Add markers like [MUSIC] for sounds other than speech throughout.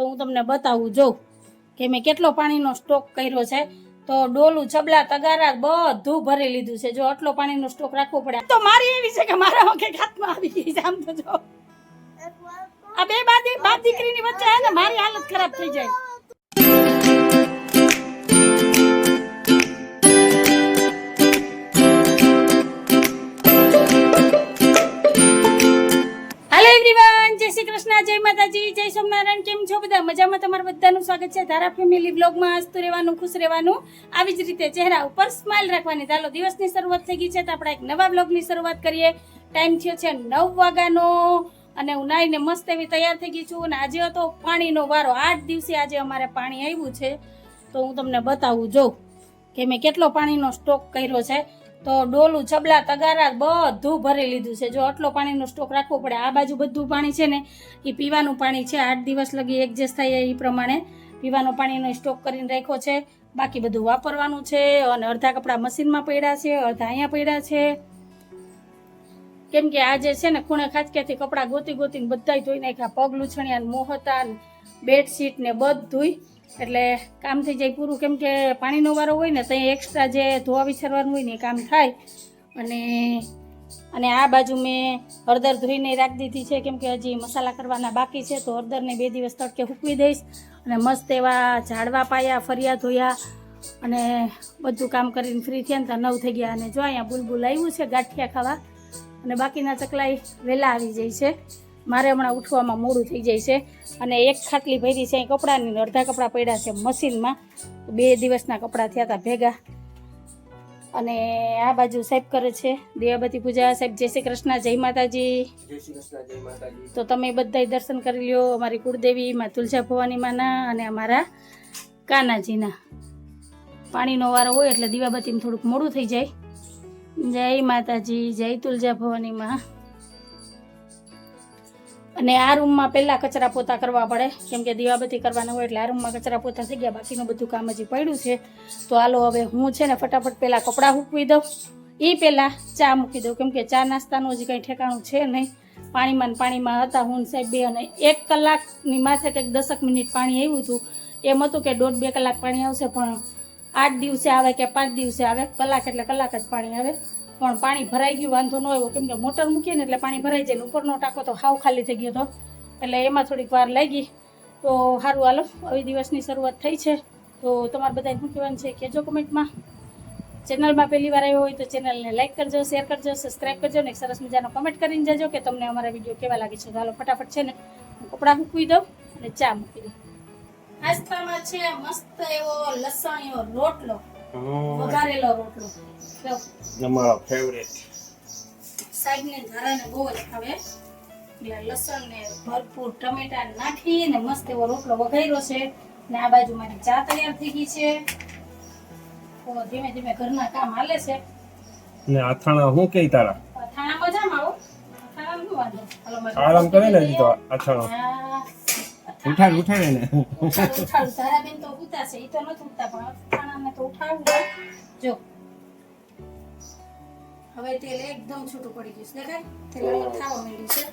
તો હું તમને બતાવું જોઉં કે મેં કેટલો પાણીનો સ્ટોક કર્યો છે. તો ડોલું છબલા તગારા બધું ભરી લીધું છે. જો આટલો પાણીનો સ્ટોક રાખવો પડે. તો મારી એવી છે કે મારા વખત હાથમાં આવી ગઈ છે, આમ તો જો. આ બે બાદી બાપ દીકરીની વચ્ચે હે ને, મારી હાલત ખરાબ થઈ જાય. શ્રી કૃષ્ણ, જય માતાજી, જય સોમનારાયણ કેમ છો બધા? મજામાં તમારું બધાનું સ્વાગત છે ધારા ફેમિલી બ્લોગમાં હસતું રહેવાનું, ખુશ રહેવાનું, આવી જ રીતે ચહેરા ઉપર સ્માઇલ રાખવાની. ચાલો દિવસની શરૂઆત થઈ ગઈ છે તો આપણે એક નવા બ્લોગની શરૂઆત કરીએ. ટાઈમ થયો છે નવ વાગ્યાનો અને હું નાઈને મસ્ત એવી તૈયાર થઈ ગઈ છું. અને આજે હતો પાણીનો વારો. આઠ દિવસે આજે અમારે પાણી આવ્યું છે. તો હું તમને બતાવું જોઉં કે મેં કેટલો પાણીનો સ્ટોક કર્યો છે. તો ડોલું છબલા તગારા બધું ભરી લીધું છે. જો આટલો પાણીનો સ્ટોક રાખવો પડે. આ બાજુ બધું પાણી છે ને એ પીવાનું પાણી છે. આઠ દિવસ લગી એડજસ્ટ થાય એ પ્રમાણે પીવાનું પાણીનો સ્ટોક કરીને રાખ્યો છે. બાકી બધું વાપરવાનું છે અને અડધા કપડાં મશીનમાં પડ્યા છે, અડધા અહીંયા પડ્યા છે. કેમ કે આજે છે ને, ખૂણે ખાચક્યાથી કપડાં ગોતી ગોતીને બધાય ધોઈ નાખ્યા. પગ લૂછણિયા મોહતા બેડશીટ ને બધુંય એટલે કામ થઈ જાય પૂરું. કેમ કે પાણીનો વારો હોય ને ત્યાં એક્સ્ટ્રા જે ધોવા વિચારવાનું હોય ને એ કામ થાય. અને અને આ બાજુ મેં હળદર ધોઈને રાખી દીધી છે. કેમ કે હજી મસાલા કરવાના બાકી છે, તો હળદરને બે દિવસ તડકે સૂકવી દઈશ. અને મસ્ત એવા ઝાડવા પાયા, ફરિયા ધોયા. અને બધું કામ કરીને ફ્રી થયા ને તો નવ થઈ ગયા. અને જો અહીંયા બુલબુલ આવ્યું છે ગાંઠિયા ખાવા. અને બાકીના ચકલાઈ વહેલા આવી જાય છે. મારે હમણાં ઉઠવામાં મોડું થઈ જાય છે અને એક ખાટલી ભરી છે અહીં કપડાની અડધા કપડાં પડ્યા છે મશીનમાં. બે દિવસના કપડાં થયા હતા ભેગા. અને આ બાજુ સાહેબ કરે છે દેવાબતી પૂજા. સાહેબ જય શ્રી કૃષ્ણ જય માતાજી. તો તમે બધાય દર્શન કરી લ્યો અમારી કુળદેવી માં તુલજા ભવાની માના અને અમારા કાનાજીના. પાણીનો વારો હોય એટલે દીવાબતીમાં થોડુંક મોડું થઈ જાય. જય માતાજી જય તુલજા ભવાની માં. અને આ રૂમમાં પહેલાં કચરા પોતા કરવા પડે. કેમ કે દીવાબત્તી કરવાના હોય એટલે આ રૂમમાં કચરા પોતા થઈ ગયા. બાકીનું બધું કામ હજી પડ્યું છે. તો હાલો હવે હું છે ને ફટાફટ પહેલાં કપડાં મૂકવી દઉં. એ પહેલાં ચા મૂકી દઉં. કેમ કે ચા નાસ્તાનું હજી કંઈ ઠેકાણું છે નહીં. પાણીમાં પાણીમાં હતા હું સાહેબ બે. અને એક કલાકની માથે કંઈક દસક મિનિટ પાણી આવ્યું હતું. એમ હતું કે દોઢ બે કલાક પાણી આવશે, પણ આઠ દિવસે આવે કે પાંચ દિવસે આવે? કલાક એટલે કલાક જ પાણી આવે. પણ પાણી ભરાઈ ગયું વાંધો ન આવ્યો. કેમ કે મોટર મૂકીએ ને એટલે પાણી ભરાઈ જાય ને ઉપરનો ટાંકો તો હાવ ખાલી થઈ ગયો હતો. એટલે એમાં થોડીક વાર લાગી. તો સારું હાલો આવી દિવસની શરૂઆત થઈ છે. તો તમારે બધા શું કહેવાનું છે કહેજો કમેન્ટમાં. ચેનલમાં પહેલી વાર આવ્યો હોય તો ચેનલને લાઈક કરજો શેર કરજો સબસ્ક્રાઈબ કરજો ને એક સરસ મજાનો કમેન્ટ કરીને જજો કે તમને અમારા વીડિયો કેવા લાગે છે. તો હાલો ફટાફટ છે ને હું કપડાં મૂકવી દઉં અને ચા મૂકી દઉં. નાસ્તામાં છે મસ્ત એવો લસણીયો રોટલો વઘારેલો રોટલો. અમારો ફેવરેટ સાઈડને ધારાને બહુ જ ખાવે એટલે લસણ ને ભરપૂર ટમેટા નાખી ને મસ્ત એવો રોટલો વઘાર્યો છે. ને આ બાજુ મારી ચા તૈયાર થઈ ગઈ છે. ધીમે ધીમે ઘરના કામ હાલે છે. ને અથાણા હું કે તારા? અથાણા મજામાં આવો થાણા શું વાંધો? આરામ કરે ને તો અથાણો. હા. ઉઠાડ ઉઠાડે ને ઉઠાડું, ઉઠાડું. ધારાબેન તો ઉઠાશે ઈ તો નથી ઉઠતા પણ અથાણાને તો ઉઠાડવું જો હવે તેલ એકદમ છૂટું પડી ગયું છે. દેખાય? તેલ થવા માંડ્યું છે.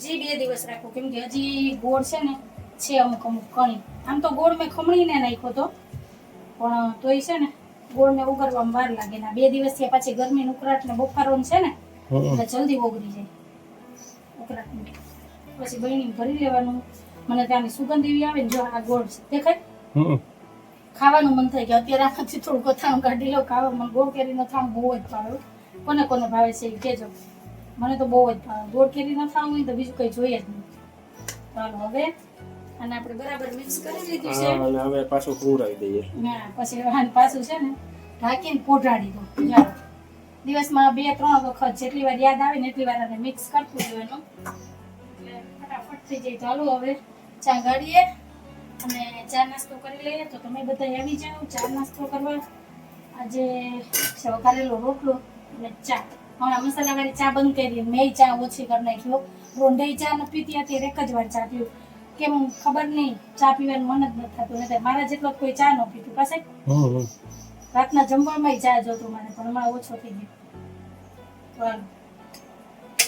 હજી બે દિવસ રાખો કેમ કે હજી ગોળ છે ને છે અમુક અમુક કણી. આમ તો ગોળ મેં ખમણીને નાખ્યો તો. પણ તોય છે ને ગોળને ઉગરવામાં વાર લાગે ને. બે દિવસ થયા પછી ગરમી ઉકળાટ ને બફારો છે ને એટલે જલ્દી ઓગળી જાય. ઉકળાટ પછી બહેણી ભરી લેવાનું. મને ત્યાંની સુગંધ એવી આવે ને જો આ ગોળ છે. દેખાય? ખાવાનું મન થાય કે અત્યારે આમાંથી થોડું અથાણું કાઢી લો ખાવા મને ગોળ કેરીનો થાણ બહુ જ ભાવે. કોને કોને ભાવે છે એ કહેજો મને તો બહુ જ ભાવે. ગોળ ના ખાવું હોય તો બીજું કંઈ જોઈએ જ નહીં. ચાલો હવે અને આપણે બરાબર મિક્સ કરી લીધું છે. અને હવે પાછું ખવડાવી દઈએ. હા પછી હવે પાછું છે ને ઢાંકીને પોઢાડી દો દિવસમાં બે ત્રણ વખત જેટલી વાર યાદ આવે ને એટલી વાર આને મિક્સ કરતું રહેવાનું. એટલે ફટાફટ થઈ જાય. ચાલો હવે ચા ગાળીએ અને ચા નાસ્તો કરી લઈએ. તો તમે બધા આવી જાઓ. ચા નાસ્તો કરવા. આજે વઘારેલો રોટલો. અને ચા. હમણાં મસાલાવાળી ચા બંધ કરી મેં ચા ઓછી કરી નાખ્યો રોંઢાઈ ચા ન પીતી હતી એક જ વાર ચા પીવું. કેમ ખબર નહીં ચા પીવાનું મન જ નથી થતું. નથી મારા જેટલો કોઈ ચા ન પીતું. પાસે. રાતના જમવામાં ચા જોતું મને પણ હમણાં ઓછો થઈ ગયો.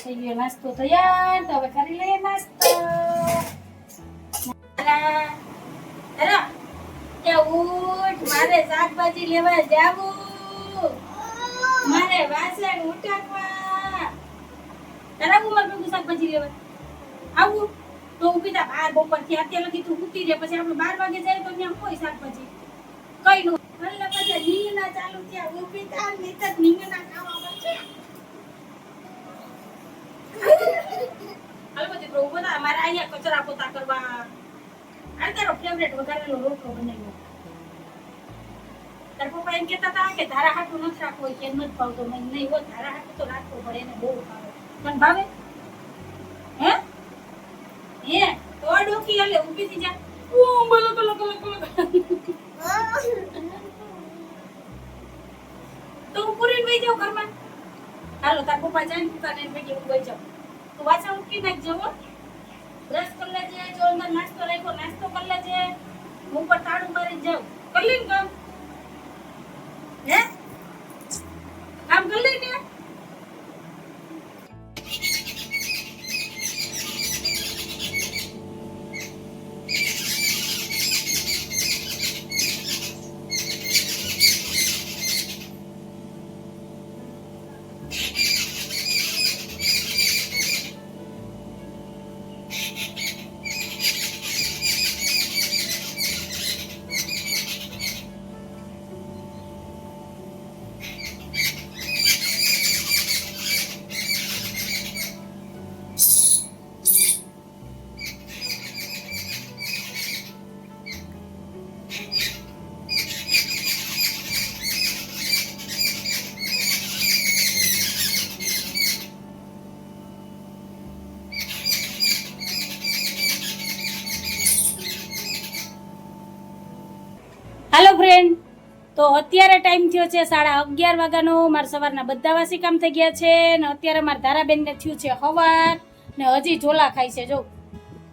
થઈ ગયો નાસ્તો તૈયાર. તો હવે કરી લઈએ નાસ્તો. મારે શાકભાજી લેવા જાવું. ભેગું શાકભાજી લેવા આવું? તો ઊભી થા, બાર બપોરથી. અત્યારે લગી તું ઉઠી રે પછી આપણે બાર વાગે જાય તો ત્યાં કોઈ શાકભાજી? કઈ નું એટલે પછી રીંગણા ચાલુ થયા. ઊભી થા તો રીંગણા ખાવા પડશે હાલ પછી પ્રભુ બધા. અમારે અહીંયા કચરા પોતા કરવા. આ તારો ફેવરેટ વઘારેલો રોટલો બનાવ્યો. તાર એમ કહેતા હતા કે ધારા હાટું નથી રાખવો કે નથી ભાવતો? મને નહીં, હોય, ધારા હાટું તો રાખવો પડે, એને બહુ ભાવે. પણ ભાવે? હે? હે? તો ડોકી એટલે ઊભી થઈ જા. ઓ બોલો બોલો બોલો બોલો તો હું પૂરી વહી જાઉં ઘરમાં? હાલો, તાર પપ્પા જાય ને દુકાને ભેગી હું વહી જાઉં. તો વાસણ ઉઠી નાખજો હો બ્રશ કરી લેજે જો અંદર નાસ્તો રાખ્યો, નાસ્તો કરી લેજે. હું ઉપર તાળું મારી જાઉં. કરી ને કામ. હે તો અત્યારે ટાઈમ થયો છે સાડા અગિયાર વાગ્યાનો. મારા સવારના બધા વાસી કામ થઈ ગયા છે ને અત્યારે મારા ધારાબેનને થયું છે હવાર ને હજી ઝોલા ખાય છે જો.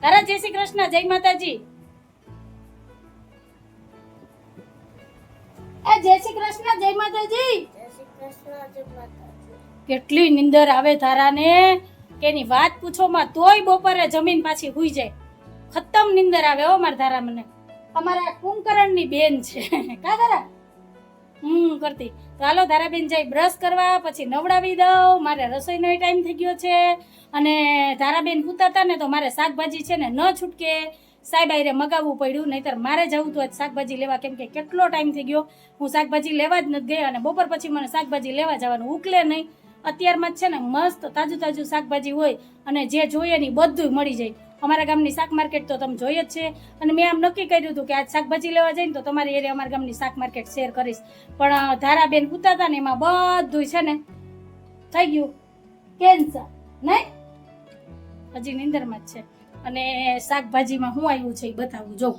તારા જય શ્રી કૃષ્ણ જય માતાજી. એ જય શ્રી કૃષ્ણ જય માતાજી. કેટલી નિંદર આવે તારાને કેની વાત પૂછો માં તોય બપોરે જમીન પાછી હુઈ જાય. ખતમ નિંદર આવે હો મારા ધારા મને. અમારા કુંભકરણની બેન છે. [LAUGHS] કા ધારા? હમ કરતી. તો હાલો ધારાબેન જાય, બ્રશ કરવા, પછી નવડાવી દઉં. મારે રસોઈનો ટાઈમ થઈ ગયો છે. અને ધારાબેન પૂતા ને તો મારે શાકભાજી છે ને ન છૂટકે સાહેબ આયરે મગાવવું પડ્યું. નહીતર મારે જવું તો આજ શાકભાજી લેવા. કેમ કે કેટલો ટાઈમ થઈ ગયો. હું શાકભાજી લેવા જ નથી ગઈ અને બપોર પછી મને શાકભાજી લેવા જવાનું ઉકલે નહીં. અત્યારમાં જ છે ને મસ્ત તાજું તાજું શાકભાજી હોય અને જે જોઈએ ને બધું મળી જાય. અમારા ગામની શાક માર્કેટ તો તમે જોઈ જ છે. અને મેં આમ નક્કી કર્યું હતું કે આજ શાકભાજી લેવા જઈને તો તમારી એરિયા અમારા ગામની શાક માર્કેટ શેર કરીશ. પણ ધારાબેન પૂતા હતા ને એમાં બધું છે ને થઈ ગયું. કેન્સર, નહીં? હજી નિંદરમાં જ છે. અને શાકભાજીમાં શું આવ્યું છે એ બતાવું, જો.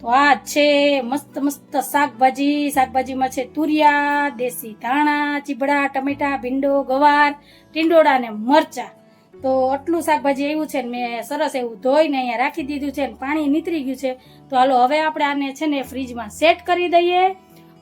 તો આ છે, મસ્ત મસ્ત શાકભાજી. શાકભાજીમાં છે તુરિયા, દેશી ધાણા, ચીબડા, ટમેટા, ભીંડો, ગવાર, ટીંડોળા ને મરચા. તો આટલું શાકભાજી આવ્યું છે ને મેં સરસ એવું ધોઈને અહીંયા રાખી દીધું છે ને પાણી નીતરી ગયું છે. તો હાલો, હવે આપણે આને છે ને ફ્રીજમાં સેટ કરી દઈએ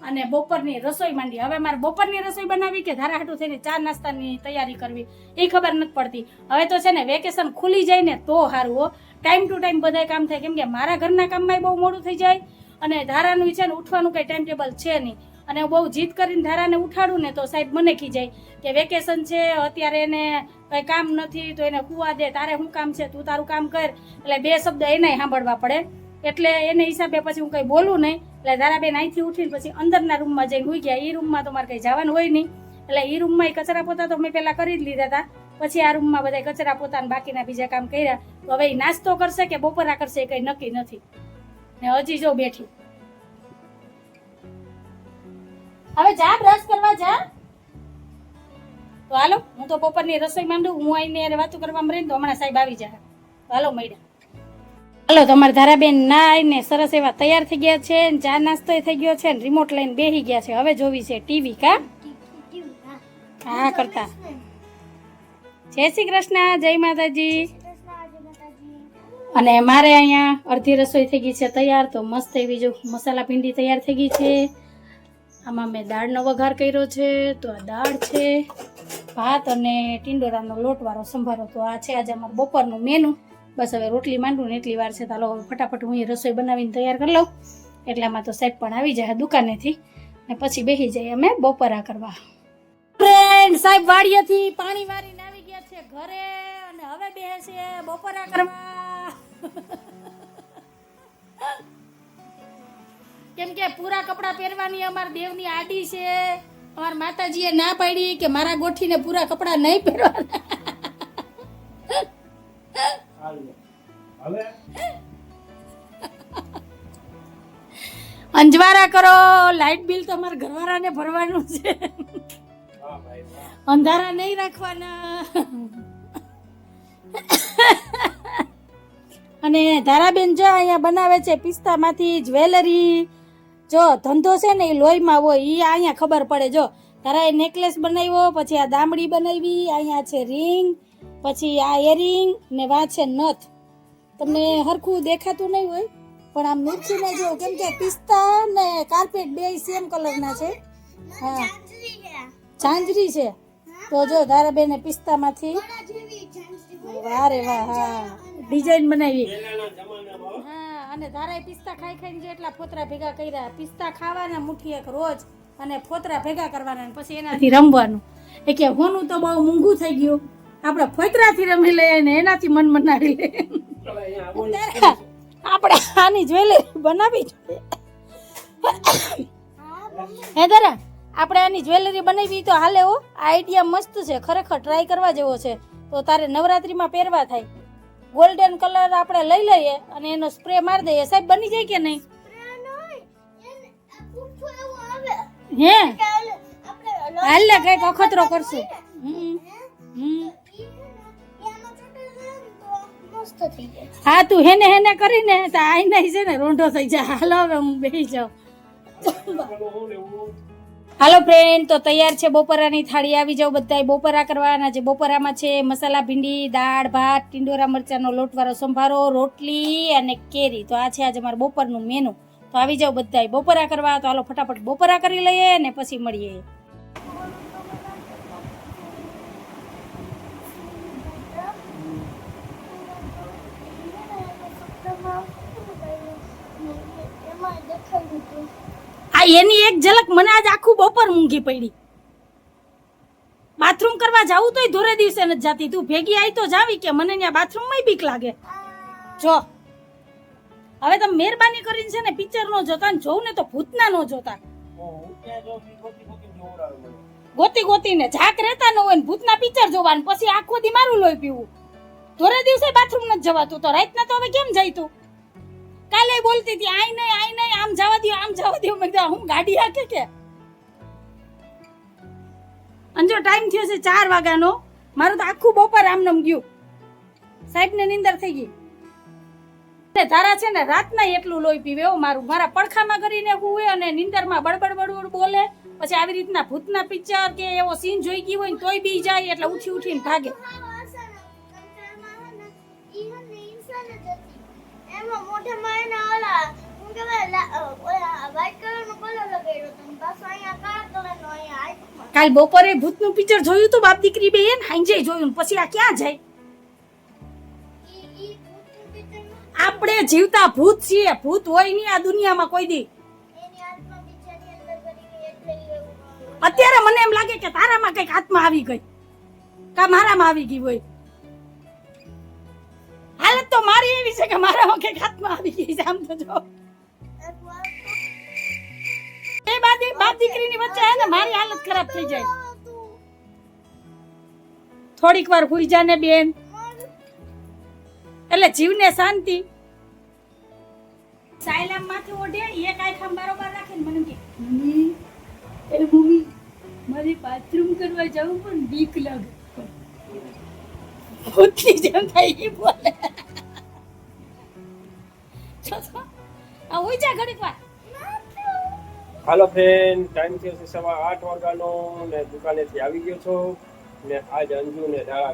અને બપોરની રસોઈ માંડી. હવે મારે બપોરની રસોઈ બનાવી કે ધારા હાટું થઈને ચા નાસ્તાની તૈયારી કરવી? એ ખબર નથી પડતી. હવે તો છે ને વેકેશન ખુલી જાય ને તો સારું હો. ટાઈમ ટુ ટાઈમ બધાય કામ થાય. કેમ કે મારા ઘરના કામમાં બહુ મોડું થઈ જાય અને ધારાનું છે ને ઉઠવાનું કંઈ ટાઈમ ટેબલ છે નહીં. અને બહુ જીદ કરીને ધારાને ઉઠાડું ને તો સાહેબ મને ખીજાય કે વેકેશન છે, અત્યારે એને કંઈ કામ નથી, તો એને કુવા દે, તારે શું કામ છે, તું તારું કામ કર. એટલે બે શબ્દ એને સાંભળવા પડે. એટલે એને હિસાબે પછી હું કંઈ બોલું નહીં. એટલે ધારાબેન અહીંથી ઉઠીને પછી અંદરના રૂમમાં જઈને હોઈ ગયા. એ રૂમમાં તો મારે કંઈ જવાનું હોય નહીં. એટલે એ રૂમમાં એ કચરા પોતા તો મેં પહેલાં કરી જ લીધા હતા પછી આ રૂમમાં બધા કચરા પોતાના બાકીના બીજા કામ કર્યા. તો હવે એ નાસ્તો કરશે કે બપોરા કરશે એ કંઈ નક્કી નથી. ને હજી જો બેઠી. હવે જા બ્રશ કરવા જા. તો હાલો, હું તો બપોરની રસોઈ માંડું, હું આવીને યાર વાતો કરવામાં રહીને તો હમણાં સાહેબ આવી જાય હાલો, મળ્યા. હાલો તમારા ધારાબેન ના આવીને સરસ એવા તૈયાર થઈ ગયા છે ચા નાસ્તો થઈ ગયો છે ને રિમોટ લઈને બેસી ગયા છે. હવે જોવી છે ટીવી કા? હા, કરતા. જય શ્રી કૃષ્ણ, જય માતાજી. અને મારે અહીંયા અડધી રસોઈ થઈ ગઈ છે તૈયાર, તો મસ્ત એવી જો મસાલા ભીંડી તૈયાર થઈ ગઈ છે. આમાં મેં દાળનો વઘાર કર્યો છે, તો આ દાળ છે, ભાત અને ટીંડોરાનો લોટવાળો સંભારો. તો આ છે આજે અમારું બપોરનું મેનુ બસ હવે રોટલી માંડું ને એટલી વાર છે હવે ફટાફટ હું એ રસોઈ બનાવીને તૈયાર કરી લઉં. એટલામાં તો સાહેબ પણ આવી જાય દુકાનેથી. ને પછી બેસી જઈએ અમે બપોરા કરવા. ફ્રેન્ડ સાહેબ વાડિયાથી પાણી વારીને આવી ગયા છે ઘરે અને હવે બેસે બપોરા કરવા. કેમ કે પૂરા કપડાં પહેરવાની અમારા દેવની આડી છે. અમારા માતાજીએ ના પાડી કે મારા ગોઠીને પૂરા કપડાં નહીં પહેરવાના. અંજવારા કરો લાઇટ બિલ તો અમારા ઘરવાળાને ભરવાનું છે. અંધારા નહીં રાખવાના. અને ધારાબેન જો અહીંયા બનાવે છે પિસ્તામાંથી જ્વેલરી જો ધંધો છે ને એ લોહીમાં હોય એ અહીંયા ખબર પડે. જો તારા એ નેકલેસ બનાવ્યો પછી આ દામડી બનાવી અહીંયા છે રિંગ પછી આ એરિંગ ને વા છે નથ. તમને હરખું દેખાતું નહીં હોય પણ આમ નીચીને જો કેમ કે પિસ્તા ને કાર્પેટ બે સેમ કલરના છે. હા. ઝાંઝરી છે. તો જો ધારાબેને પિસ્તામાંથી વારે વાહ હા. ડિઝાઇન બનાવી. હા. અને તારાય પિસ્તા ખાઈ ખાઈને જે એટલા ફોતરા ભેગા કર્યા પિસ્તા ખાવાના મુઠ્ઠી એક રોજ અને ફોતરા ભેગા કરવાના પછી એનાથી રમવાનું. એ કે હોનું તો બહુ મૂંઘું થઈ ગયું. આપણે ફોતરાથી રમી લઈએ ને એનાથી મન મનાવી લઈએ. [LAUGHS] આપણે આની જ્વેલરી બનાવી હે દરા આપણે આની જ્વેલરી બનાવી તો હાલે હો. આ આઈડિયા મસ્ત છે. ખરેખર ટ્રાય કરવા જેવો છે. તો તારે નવરાત્રીમાં પહેરવા થાય. ગોલ્ડન કલર આપણે લઈ લઈએ અને એનો સ્પ્રે મારી દઈએ. સાહેબ બની જાય કે નહીં? હે? હાલ કંઈક અખતરો કરશું. હમ હમ. હા તું હેને હેને કરીને તો આઈ છે ને રોંઢો થઈ જાય. હાલો હવે હું બેસી જાઉં. હાલો ફ્રેન્ડ તો તૈયાર છે બપોરાની થાળી. આવી જાવ બધાય બપોરા કરવાના જે બપોરામાં છે મસાલા, ભીંડી, દાળ, ભાત, ટીંડોરા મરચાંનો લોટવાળો સંભારો, રોટલી અને કેરી. તો આ છે આજે અમારું બપોરનું મેનુ તો આવી જાવ બધાય બપોરા કરવા. તો હાલો ફટાફટ બપોરા કરી લઈએ ને પછી મળીએ આ એની એક ઝલક મને આજ આખું બપોર મૂંઘી પડી. બાથરૂમ કરવા જાવું તોય ધોરે દિવસે નથી જાતી. તું ભેગી આવી તો જાવી કે મને ત્યાં બાથરૂમમાં બીક લાગે. જો, હવે તમે મહેરબાની કરીને છે ને પિક્ચર નો જોતા ને જોઉં ને તો ભૂતના નો જોતા. ગોતી ગોતી ને. ઝાક રહેતા ન હોય ને ભૂતના પિક્ચર જોવાનું, પછી આખો દી મારું લોહી પીવું. ધોરે દિવસે બાથરૂમ નથી જવાતું તો રાતના તો હવે કેમ જાય તું કાલે બોલતી હતી આઈ નહીં આઈ નહીં, આમ જવા દો આમ જવા દો મેં કીધું હું ગાડી હાકે કે? અને ટાઈમ થયો છે ચાર વાગ્યાનો, મારું તો આખું બપોર આમનમ ગયું. સાહેબને નિંદર થઈ ગઈ. ને તારા છે ને, રાતના એટલું લોહી પીવે એવું મારું. મારા પડખામાં કરીને હુવે અને નિંદરમાં બડબડ બડબડ બોલે. પછી આવી રીતના ભૂતના પિક્ચર કે એવો સીન જોઈ ગઈ હોય ને તોય બી જાય એટલે ઉઠી ઉઠીને ભાગે. કાલ બપોરે ભૂતનું પિક્ચર જોયું તો બાપ દીકરી બે ને? હાંજે જોયું પછી આ ક્યાં જાય? આપણે જીવતા ભૂત છીએ. ભૂત હોય નહીં આ દુનિયામાં કોઈ દી. અત્યારે મને એમ લાગે કે તારામાં કંઈક આત્મા આવી ગઈ. કા મારામાં આવી ગઈ હોય. હાલત તો મારી એવી છે કે મારામાં કંઈક આત્મા આવી ગઈ છે આમ તો જો. એ બાદી બાપ દીકરીની વચ્ચે હે ને મારી હાલત ખરાબ થઈ જાય. થોડીક વાર ભૂઈ જાને બેન. એટલે જીવને શાંતિ. સાયલામમાંથી ઓઢે એ કાઈ ખામ બરોબર રાખીને મને કે મમ્મી એ મમ્મી મારે બાથરૂમ કરવા જવું પણ બીક લાગે. ભૂતની જેમ થાય એ બોલે. આ હોય જા ઘડીક વાર. હાલો ફ્રેન્ડ ટાઈમ થયો છે સવા આઠ વાગ્યાનો ને દુકાનેથી આવી ગયો છો ને આજ અંજુ ને ધારા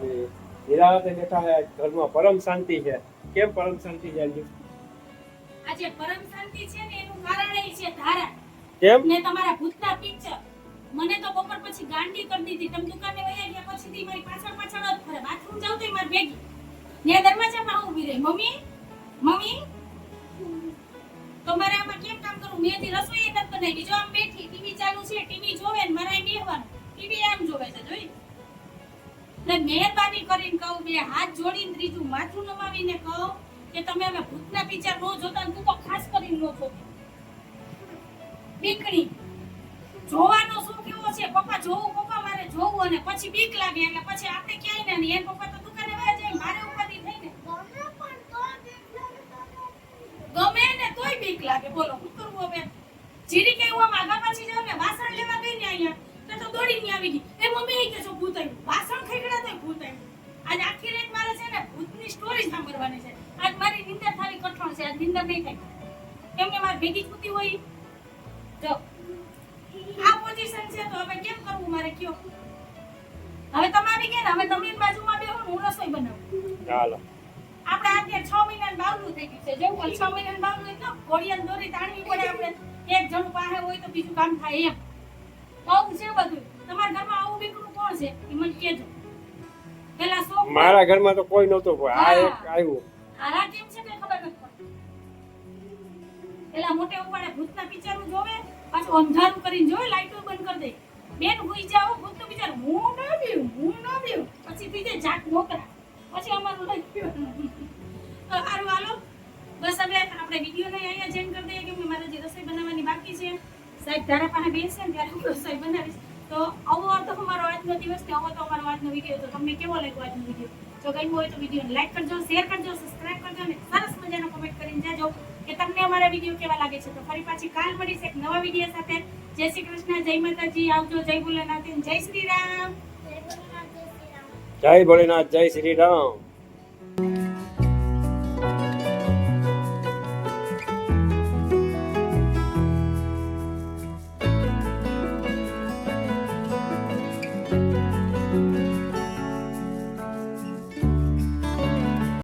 નિરાતે બેઠા ઘરમાં પરમ શાંતિ છે. કેમ પરમ શાંતિ છે અંજુ? આજે પરમ શાંતિ છે ને એનું કારણ એ છે ધારા. કેમ? ને તમારા ભૂતના પિક્ચર મને તો બપોર પછી ગાંડી કરી દીધી. તમે દુકાને વયા ગયા પછીથી મારી પાછળ પાછળ જ ફરે. બાથરૂમ જાવ તો મારી ભેગી. ને દરવાજામાં ઊભી રહી. મમ્મી? મમ્મી? તો મારે આમાં કેમ કામ કરવું? મેં થી રસોઈ નથી બનાવી. જો આમ બેઠી, ટીવી ચાલુ છે, ટીવી જોવે ને મારે બેહવાનું. ટીવી આમ જોવે છે, જોઈ? ને મહેરબાની કરીને કહું, બે હાથ જોડીને ત્રીજું માથું નમાવીને કહું કે તમે હવે ભૂતના પિક્ચર નો જોતા તું તો ખાસ કરીને નો જોતો. બીકણી. જોવાનો શું કેવો છે, પપ્પા જોવું, પપ્પા મારે જોવું અને પછી બીક લાગે એટલે પછી આપણે ક્યાંય ના એન પપ્પા તો દુકાને વાય જાય મારે ઉપાધિ થઈને ગમે તોય બીક લાગે. બોલો શું કરવું હવે જીરી કે હું આગા પાછી જાઉં ને, વાસણ લેવા ગઈ ને અહીંયા, તો તો દોડીને આવી ગઈ. એ મમ્મી કે છો ભૂત આવ્યું. વાસણ ખેકડા તો ભૂત આવ્યું. આજ આખી રાત મારે છે ને ભૂતની સ્ટોરી સાંભળવાની છે. આજ મારી નિંદર થારી કઠણ છે, આજ નિંદર નહીં થાય. કેમ કે મારે ભેગી છૂટી હોય. જો, આ પોઝિશન છે તો હવે કેમ કરવું મારે કયો? હવે તમે આવી ગયા ને, હવે તમે બાજુમાં બેહો હું રસોઈ બનાવું. ચાલો. આપણે અત્યારે છ મહિનાનું બાવલું થઈ ગયું છે. જેવું છ મહિનાનું બાવલું એટલે ઘોડિયાની દોરી તાણવી પડે આપણે. એક જણ પાસે હોય તો બીજું કામ થાય એમ. આવું છે બધું. તમારા ઘરમાં આવું બીકરું કોણ છે? એ મને કહેજો. પેલા સો મારા ઘરમાં તો કોઈ નહોતો કોઈ આ એક. આવ્યું. આરા કેમ છે કઈ ખબર નથી પડતી. પેલા મોટે ઉપાડે ભૂતના પિક્ચરો જોવે પાછું અંધારું કરીને જોવે લાઈટો બંધ કરી દે. બેન હુઈ જાઓ ભૂતનું પિક્ચર હું ન બીવું હું ન બીવું પછી બીજે જાત નોકરા પછી અમારું સારું, હાલો. બસ હવે આપણે વિડીયોને અહીંયા જેમ કરી દઈએ કે મારે જે રસોઈ બનાવવાની બાકી છે. સાહેબ ધારા પાસે બેસે ને ત્યારે હું રસોઈ બનાવીશ. તો આવો તો અમારો આજનો દિવસ ને આવો તો અમારો આજનો વીડિયો તો તમને કેવો લાગ્યો આજનો વીડિયો જો ગમ્યું હોય તો વિડીયોને લાઈક કરજો શેર કરજો સબસ્ક્રાઇબ કરજો અને સરસ મજાનો કમેન્ટ કરીને જાજો કે તમને અમારા વીડિયો કેવા લાગે છે. તો ફરી પાછી કાલ મળીશ એક નવા વીડિયો સાથે. જય શ્રી કૃષ્ણ, જય માતાજી. આવજો, જય ભોલેનાથ જય શ્રી રામ. જય ભોલેનાથ જય શ્રી રામ.